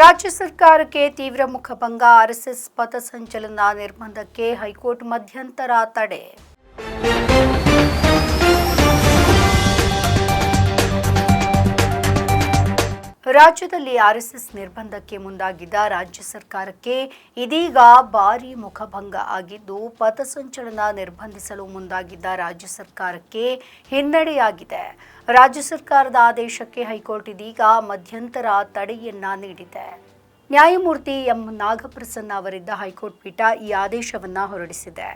ರಾಜ್ಯ ಸರ್ಕಾರಕ್ಕೆ ತೀವ್ರ ಮುಖಭಂಗ ಆರ್ಎಸ್ಎಸ್ ಪಥಸಂಚಲನ ನಿರ್ಬಂಧಕ್ಕೆ ಹೈಕೋರ್ಟ್ ಮಧ್ಯಂತರ ತಡೆ. ರಾಜ್ಯದಲ್ಲಿ ಆರ್ಎಸ್ಎಸ್ ನಿರ್ಬಂಧಕ್ಕೆ ಮುಂದಾಗಿದ್ದ ರಾಜ್ಯ ಸರ್ಕಾರಕ್ಕೆ ಇದೀಗ ಭಾರಿ ಮುಖಭಂಗ ಆಗಿದ್ದು, ಪಥಸಂಚಲನ ನಿರ್ಬಂಧಿಸಲು ಮುಂದಾಗಿದ್ದ ರಾಜ್ಯ ಸರ್ಕಾರಕ್ಕೆ ಹಿನ್ನಡೆಯಾಗಿದೆ. ರಾಜ್ಯ ಸರ್ಕಾರದ ಆದೇಶಕ್ಕೆ ಹೈಕೋರ್ಟ್ ಇದೀಗ ಮಧ್ಯಂತರ ತಡೆಯನ್ನ ನೀಡಿದೆ. ನ್ಯಾಯಮೂರ್ತಿ ಎಂ. ನಾಗಪ್ರಸನ್ನ ಅವರಿದ್ದ ಹೈಕೋರ್ಟ್ ಪೀಠ ಈ ಆದೇಶವನ್ನ ಹೊರಡಿಸಿದೆ.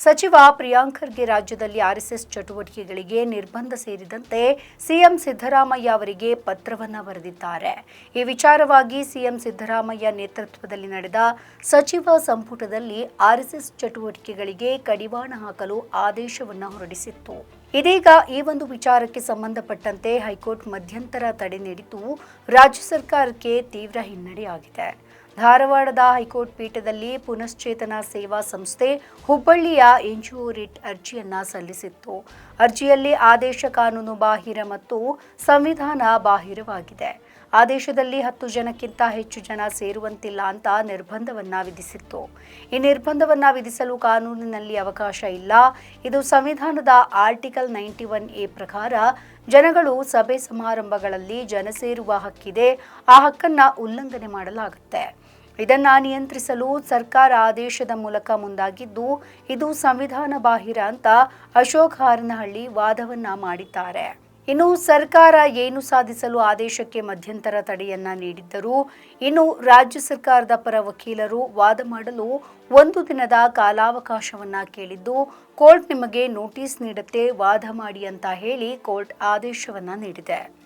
ಸಚಿವ ಪ್ರಿಯಾಂಕ್ ಖರ್ಗೆ ರಾಜ್ಯದಲ್ಲಿ ಆರ್ಎಸ್ಎಸ್ ಚಟುವಟಿಕೆಗಳಿಗೆ ನಿರ್ಬಂಧ ಸೇರಿದಂತೆ ಸಿಎಂ ಸಿದ್ದರಾಮಯ್ಯ ಅವರಿಗೆ ಪತ್ರವನ್ನು ಬರೆದಿದ್ದಾರೆ. ಈ ವಿಚಾರವಾಗಿ ಸಿಎಂ ಸಿದ್ದರಾಮಯ್ಯ ನೇತೃತ್ವದಲ್ಲಿ ನಡೆದ ಸಚಿವ ಸಂಪುಟದಲ್ಲಿ ಆರ್ಎಸ್ಎಸ್ ಚಟುವಟಿಕೆಗಳಿಗೆ ಕಡಿವಾಣ ಹಾಕಲು ಆದೇಶವನ್ನು ಹೊರಡಿಸಿತ್ತು. ಇದೀಗ ಈ ಒಂದು ವಿಚಾರಕ್ಕೆ ಸಂಬಂಧಪಟ್ಟಂತೆ ಹೈಕೋರ್ಟ್ ಮಧ್ಯಂತರ ತಡೆ ನೀಡಿದ್ದು ರಾಜ್ಯ ಸರ್ಕಾರಕ್ಕೆ ತೀವ್ರ ಹಿನ್ನಡೆಯಾಗಿದೆ ಧಾರವಾಡದ ಹೈಕೋರ್ಟ್ ಪೀಠದಲ್ಲಿ ಪುನಶ್ಚೇತನ ಸೇವಾ ಸಂಸ್ಥೆ ಹುಬ್ಬಳ್ಳಿಯ ಎನ್ಜಿಒ ರಿಟ್ ಅರ್ಜಿಯನ್ನ ಸಲ್ಲಿಸಿತ್ತು. ಅರ್ಜಿಯಲ್ಲಿ ಆದೇಶ ಕಾನೂನು ಬಾಹಿರ ಮತ್ತು ಸಂವಿಧಾನ ಬಾಹಿರವಾಗಿದೆ. ಆದೇಶದಲ್ಲಿ ಹತ್ತು ಜನಕ್ಕಿಂತ ಹೆಚ್ಚು ಜನ ಸೇರುವಂತಿಲ್ಲ ಅಂತ ನಿರ್ಬಂಧವನ್ನ ವಿಧಿಸಿತ್ತು. ಈ ನಿರ್ಬಂಧವನ್ನ ವಿಧಿಸಲು ಕಾನೂನಿನಲ್ಲಿ ಅವಕಾಶ ಇಲ್ಲ. ಇದು ಸಂವಿಧಾನದ ಆರ್ಟಿಕಲ್ ನೈಂಟಿ ಒನ್ ಎ ಪ್ರಕಾರ ಜನಗಳು ಸಭೆ ಸಮಾರಂಭಗಳಲ್ಲಿ ಜನ ಸೇರುವ ಹಕ್ಕಿದೆ. ಆ ಹಕ್ಕನ್ನ ಉಲ್ಲಂಘನೆ ಮಾಡಲಾಗುತ್ತೆ. ಇದನ್ನ ನಿಯಂತ್ರಿಸಲು ಸರ್ಕಾರ ಆದೇಶದ ಮೂಲಕ ಮುಂದಾಗಿದ್ದು, ಇದು ಸಂವಿಧಾನ ಬಾಹಿರ ಅಂತ ಅಶೋಕ್ ಹಾರನಹಳ್ಳಿ ವಾದವನ್ನ ಮಾಡಿದ್ದಾರೆ. ಇನ್ನು ಸರ್ಕಾರ ಏನು ಸಾಧಿಸಲು ಆದೇಶಕ್ಕೆ ಮಧ್ಯಂತರ ತಡೆಯನ್ನ ನೀಡಿದ್ದರೂ, ಇನ್ನು ರಾಜ್ಯ ಸರ್ಕಾರದ ಪರ ವಕೀಲರು ವಾದ ಮಾಡಲು ಒಂದು ದಿನದ ಕಾಲಾವಕಾಶವನ್ನ ಕೇಳಿದ್ದು, ಕೋರ್ಟ್ ನಿಮಗೆ ನೋಟಿಸ್ ನೀಡುತ್ತೆ, ವಾದ ಮಾಡಿ ಅಂತ ಹೇಳಿ ಕೋರ್ಟ್ ಆದೇಶವನ್ನ ನೀಡಿದೆ.